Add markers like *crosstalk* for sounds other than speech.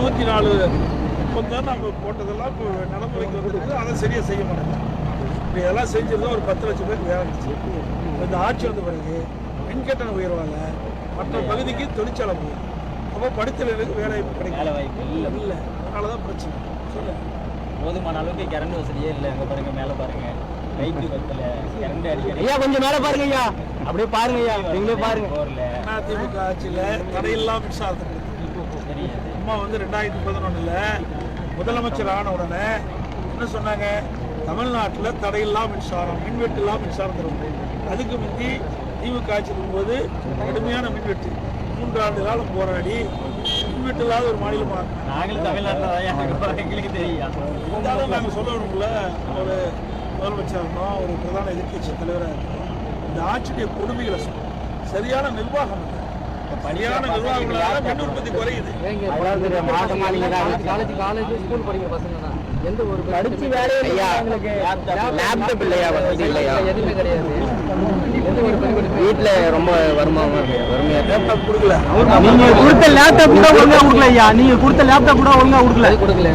நூற்றி நாலு ஒப்பந்தம் நம்ம போட்டதெல்லாம் இப்போ நடைமுறைக்கு வந்துருக்கு. அதை சரியாக செய்ய மாட்டாங்க இப்போ இதெல்லாம் செஞ்சிருந்தா ஒரு பத்து லட்சம் பேருக்கு வேலை இருந்துச்சு. இந்த ஆட்சி வந்த பிறகு மின்கட்டண உயர்வால் மற்ற பகுதிக்கு தொழிற்சாலை போகும் அப்போ படித்தவர்களுக்கு வேலை கிடைக்கும் வேலை வாய்ப்பு இல்லை. இல்லை. அதனால தான் பிரச்சனை. சொல்லுங்கள் போதுமான அளவுக்கு கரண்ட் வசதியே இல்லை. அங்க பாருங்க மேல பாருங்க. லைட்டு *laughs* பத்தல கரண்ட் அடிக்கடி. ஐயா கொஞ்சம் மேல பாருங்க ஐயா. அப்படியே பாருங்க ஐயா. நீங்களே பாருங்க. அதிமுக ஆட்சியில் தடையில்லாம் மின்சாரத்துக்கு அம்மா வந்து ரெண்டாயிரத்தி பதினொன்றில் முதலமைச்சர் ஆன உடனே என்ன சொன்னாங்க? தமிழ்நாட்டில் தடையில்லா மின்சாரம் மின்வெட்டில்லா மின்சாரம் தரும். அதுக்கு முந்தி திமுக ஆட்சி இருக்கும்போது கடுமையான மின்வெட்டு. மூன்றாண்டு காலம் போராடி மின்வெட்டு இல்லாத ஒரு மாநிலமாக நாங்களும் தமிழ்நாட்டில் எங்களுக்கு தெரியும். இருந்தாலும் நாங்கள் சொல்லணும்ல ஒரு முதலமைச்சர் இருந்தோம் ஒரு பிரதான எதிர்க்கட்சி தலைவராக இருக்கோம் இந்த ஆட்சியுடைய கொடுமைகளை சொல்றோம். சரியான நிர்வாகம் இல்லை. சரியான நிர்வாகங்களால மின் உற்பத்தி குறையுது. காலேஜ் காலேஜ் ஸ்கூல் படிக்கிற பசங்க தான் எந்த ஒரு படிச்சு வேலையே ஐயா லேப்டாப் இல்லையா? வசதி இல்லையா? எதுவுமே கிடையாது. வீட்டுல ரொம்ப வருமானம் வறுமையா லேப்டாப் கொடுக்கல. நீங்க கொடுத்த லேப்டாப் கூட ஒழுங்கா கொடுக்கல ஐயா நீங்க கொடுத்த லேப்டாப் கூட ஒழுங்கா கொடுக்கல. கொடுக்கல